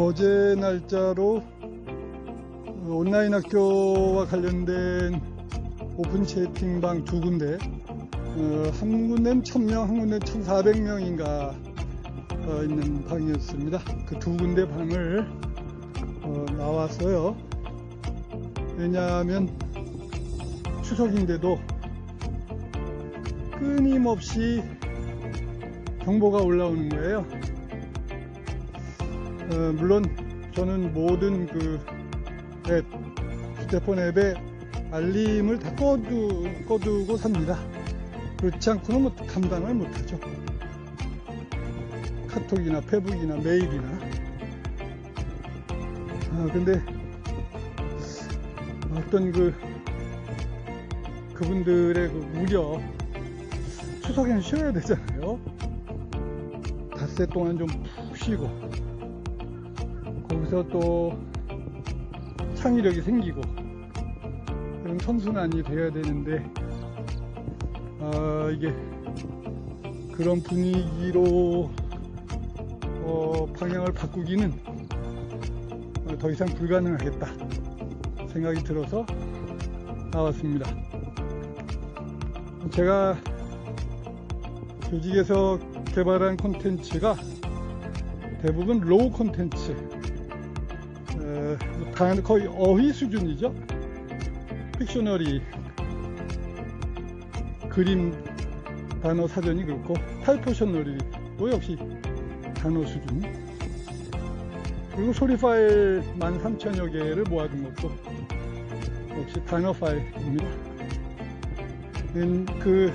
어제 날짜로 온라인 학교와 관련된 오픈 채팅방 두 군데, 어, 한 군데는 1000명, 한 군데는 1400명인가 어, 있는 방이었습니다. 그 두 군데 방을 어, 나왔어요. 왜냐하면 추석인데도 끊임없이 정보가 올라오는 거예요. 어, 물론 저는 모든 그 앱, 휴대폰 앱에 알림을 다 꺼두, 꺼두고 삽니다. 그렇지 않고는 뭐 감당을 못하죠. 카톡이나 페북이나 메일이나. 아, 근데 어떤 그 그분들의 그 무려 추석에는 쉬어야 되잖아요. 닷새 동안 좀 푹 쉬고 거기서 또 창의력이 생기고 그런 선순환이 돼야 되는데 아 이게 그런 분위기로 어, 방향을 바꾸기는 어, 더 이상 불가능하겠다 생각이 들어서 나왔습니다. 제가 조직에서 개발한 콘텐츠가 대부분 로우 콘텐츠 에, 단- 거의 어휘 수준이죠? 픽셔너리 그림 단어 사전이 그렇고 타이포셔너리도 역시 단어 수준. 그리고 소리 파일 13,000여 개를 모아둔 것도 역시 단어 파일입니다. 음, 그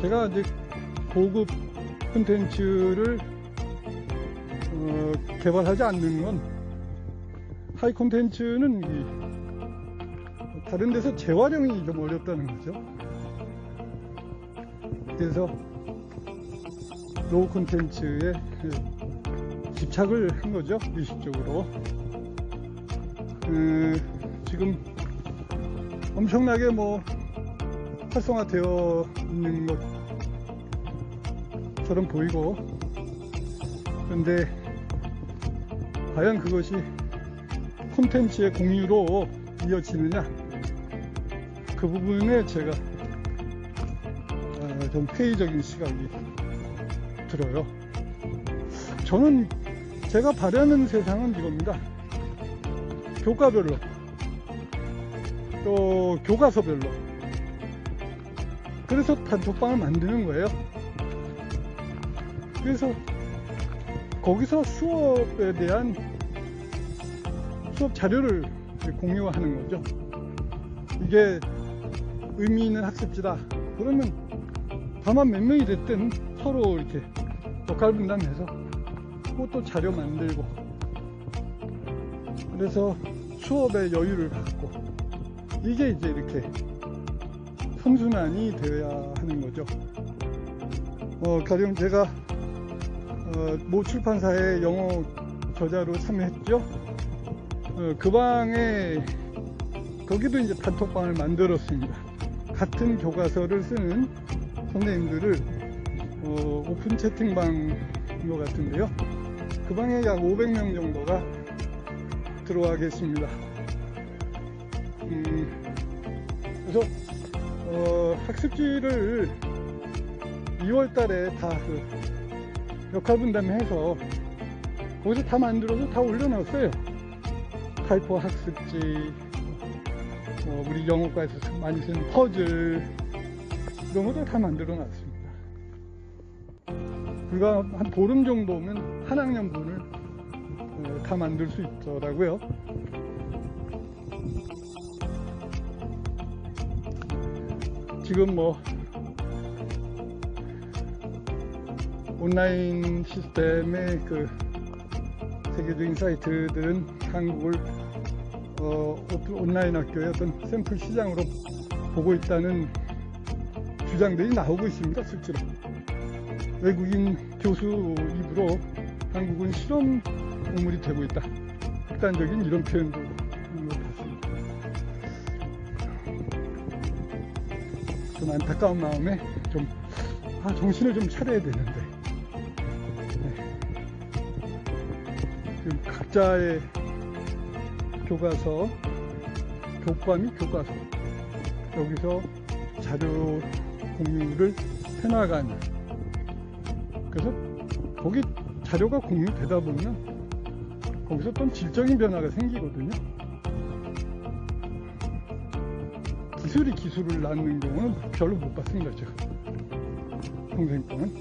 제가 이제 고급 콘텐츠를 어, 개발하지 않는 건 하이 콘텐츠는 이 다른 데서 재활용이 좀 어렵다는 거죠. 그래서 로우 콘텐츠에 그 집착을 한 거죠. 의식적으로. 음, 지금 엄청나게 뭐 활성화되어 있는 것처럼 보이고 그런데 과연 그것이 콘텐츠의 공유로 이어지느냐? 그 부분에 제가 아, 좀 회의적인 시각이 들어요. 저는 제가 바라는 세상은 이겁니다. 교과별로 또 교과서별로. 그래서 단톡방을 만드는 거예요. 그래서 거기서 수업에 대한 수업 자료를 공유하는 거죠. 이게 의미 있는 학습지다. 그러면 다만 몇 명이 됐든 서로 이렇게 역할 분담해서 그것도 자료 만들고 그래서 수업에 여유를 갖고 이게 이제 이렇게 선순환이 되어야 하는 거죠. 어, 가령 제가 어, 모 출판사의 영어 저자로 참여했죠. 어, 그 방에 거기도 이제 단톡방을 만들었습니다. 같은 교과서를 쓰는 선생님들을 어, 오픈 채팅방인 것 같은데요. 그 방에 약 500명 정도가 들어와 계십니다. 음, 그래서 어, 학습지를 2월 달에 다 그 역할 분담해서 거기서 다 만들어서 다 올려놨어요. 타이포 학습지, 뭐 우리 영어과에서 많이 쓰는 퍼즐, 이런 것도 다 만들어 놨습니다. 불과 한 보름 정도면 한 학년분을 어, 다 만들 수 있더라고요. 지금 뭐 온라인 시스템의 그 세계적인 사이트들은 한국을 어, 온라인 학교의 어떤 샘플 시장으로 보고 있다는 주장들이 나오고 있습니다, 실제로. 외국인 교수 입으로 한국은 실험 동물이 되고 있다. 극단적인 이런 표현도 같습니다. 좀 안타까운 마음에 좀, 아, 정신을 좀 차려야 되는데. 네. 각자의 교과서, 교과 및 교과서 여기서 자료 공유를 해나가는 그래서 거기 자료가 공유되다 보면 거기서 또 질적인 변화가 생기거든요. 기술이 기술을 낳는 경우는 별로 못 봤습니다, 제가. 평생 동안.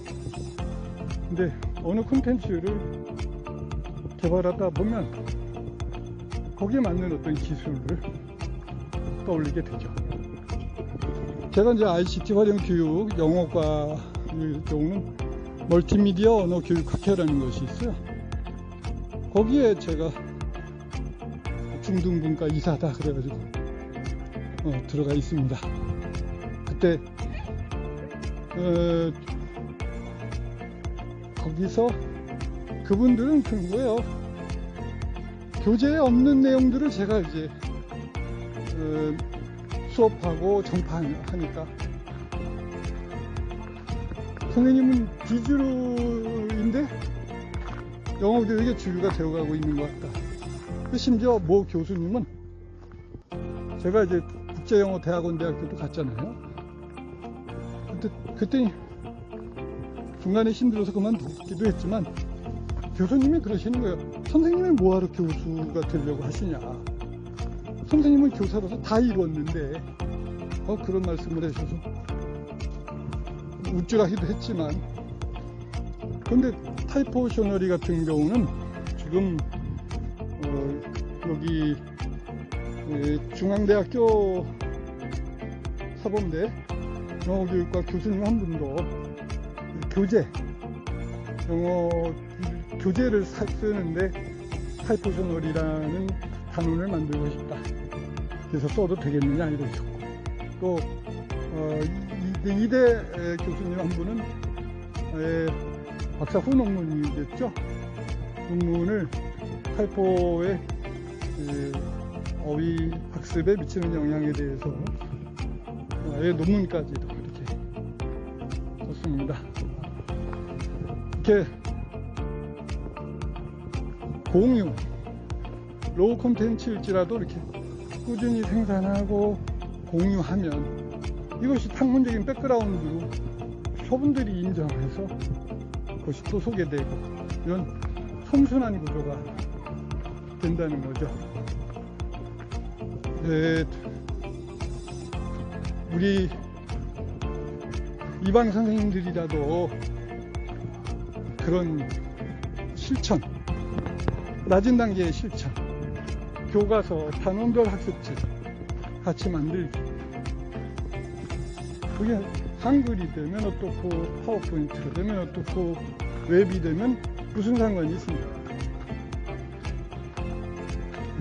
근데 어느 콘텐츠를 개발하다 보면 거기에 맞는 어떤 기술을 떠올리게 되죠. 제가 이제 ICT 활용 교육 영어과의 경우는 멀티미디어 언어 교육 학회라는 것이 있어요. 거기에 제가 중등분과 이사다 그래가지고 어, 들어가 있습니다. 그때 어, 거기서 그분들은 그런 거예요. 교재에 없는 내용들을 제가 이제 어, 수업하고 전파하니까 선생님은 비주류인데 영어 교육의 주류가 되어가고 있는 것 같다. 그 심지어 모 교수님은 제가 이제 국제영어대학원 대학교도 갔잖아요. 그때, 그때 중간에 힘들어서 그만두기도 했지만 교수님이 그러시는 거예요. 선생님이 뭐하러 교수가 되려고 하시냐. 선생님은 교사로서 다 이뤘는데 어, 그런 말씀을 하셔서 우쭐하기도 했지만 근데 타이포 셔너리 같은 경우는 지금 어, 여기 에, 중앙대학교 사범대 영어교육과 교수님 한 분도 교재 영어 교재를 사- 쓰는데 타이포셔너리라는 단원을 만들고 싶다. 그래서 써도 되겠느냐 이러셨고 또 어, 이, 대 교수님 한 분은 에, 박사 후 논문이겠죠. 논문을 탈포의 그 어휘 학습에 미치는 영향에 대해서 어, 아예 논문까지도 이렇게 썼습니다. 이렇게 공유 로우 콘텐츠일지라도 이렇게 꾸준히 생산하고 공유하면 이것이 학문적인 백그라운드로 저분들이 인정해서 그것이 또 소개되고 이런 선순환 구조가 된다는 거죠. 네, 우리 이방 선생님들이라도 그런 실천, 낮은 단계의 실천, 교과서, 단원별 학습지 같이 만들기. 그게 한글이 되면 어떻고 파워포인트가 되면 어떻고 웹이 되면 무슨 상관이 있습니까?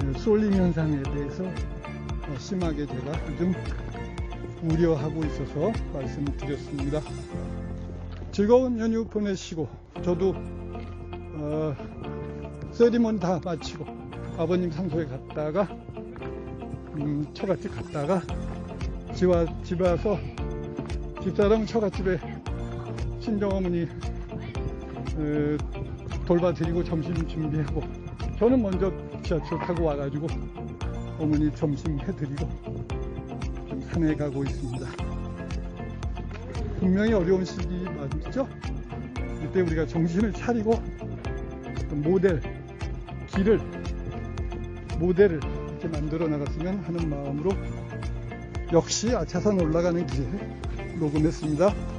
네, 쏠림 현상에 대해서 어, 심하게 제가 좀 우려하고 있어서 말씀드렸습니다. 즐거운 연휴 보내시고 저도 어, 세리머니 다 마치고 아버님 상소에 갔다가 음, 처갓집 갔다가 집, 와, 집 와서 집사람 처갓집에 친정 어머니 에, 돌봐드리고 점심 준비하고 저는 먼저 지하철 타고 와가지고 어머니 점심 해드리고 좀 산에 가고 있습니다. 분명히 어려운 시기 맞죠? 이때 우리가 정신을 차리고 모델, 길을, 모델을 이렇게 만들어 나갔으면 하는 마음으로 역시 아차산 올라가는 길에 녹음했습니다.